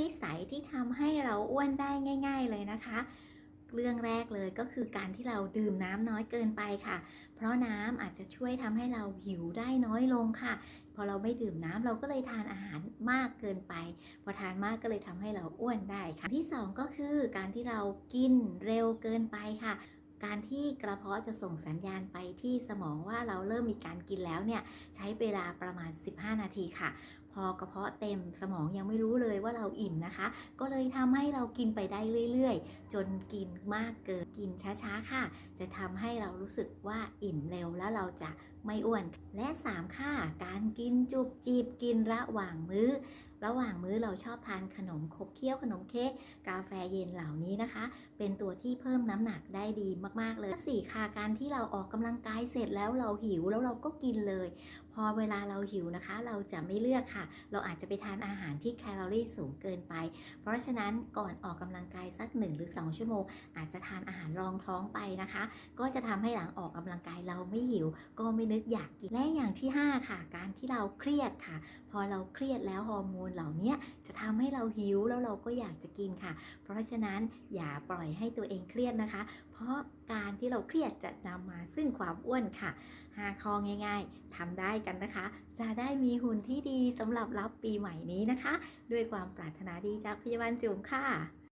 นิสัยที่ทำให้เราอ้วนได้ง่าย ๆเลยนะคะ เรื่องแรกเลยก็คือการที่เราดื่มน้ำน้อยเกินไปค่ะ เพราะน้ำอาจจะช่วยทำให้เราหิวได้น้อยลงค่ะ พอเราไม่ดื่มน้ำเราก็เลยทานอาหารมากเกินไป พอทานมากก็เลยทำให้เราอ้วนได้ค่ะ ที่สองก็คือการที่เรากินเร็วเกินไปค่ะการที่กระเพาะจะส่งสัญญาณไปที่สมองว่าเราเริ่มมีการกินแล้วเนี่ย ใช้เวลาประมาณ 15 นาทีค่ะพอกระเพาะเต็มสมองยังไม่รู้เลยว่าเราอิ่มนะคะ ก็เลยทำให้เรากินไปได้เรื่อยๆ จนกินมากเกินกินช้าๆค่ะ จะทำให้เรารู้สึกว่าอิ่มเร็วแล้วเราจะไม่อ้วน และ 3 ค่ะ การกินจุบจีบกินระหว่างมื้อ ระหว่างมื้อเราชอบทานขนมขบเคี้ยวขนมเค้กกาแฟเย็นเหล่านี้นะคะ เป็นตัวที่เพิ่มน้ำหนักได้ดีมากๆเลยสี่ค่ะการที่เราออกกำลังกายเสร็จแล้วเราหิวแล้วเราก็กินเลย พอเวลาเราหิวนะคะ เราจะไม่เลือกค่ะเราอาจจะไปทานอาหารที่แคลอรี่สูงเกินไป เพราะฉะนั้นก่อนออกกำลังกายสัก 1 หรือ 2 ชั่วโมง อาจจะทานอาหารรองท้องไปนะคะ ก็จะทำให้หลังออกกำลังกายเราไม่หิว ก็ไม่นึกอยากกิน และอย่างที่ 5 ค่ะ การที่เราเครียดค่ะ พอเราเครียดแล้วฮอร์โมนเหล่านี้จะทำให้เราหิวแล้วเราก็อยากจะกินค่ะ เพราะฉะนั้นอย่าปล่อยให้ตัวเองเครียดนะคะ เพราะการ การที่เราเครียดจะนำมาซึ่งความอ้วนค่ะ 5 ข้อง่าย ๆทำได้กันนะคะ จะได้มีหุ่นที่ดีสำหรับรับปีใหม่นี้นะคะ ด้วยความปรารถนาดีจากพยาบาลจุ๋มค่ะ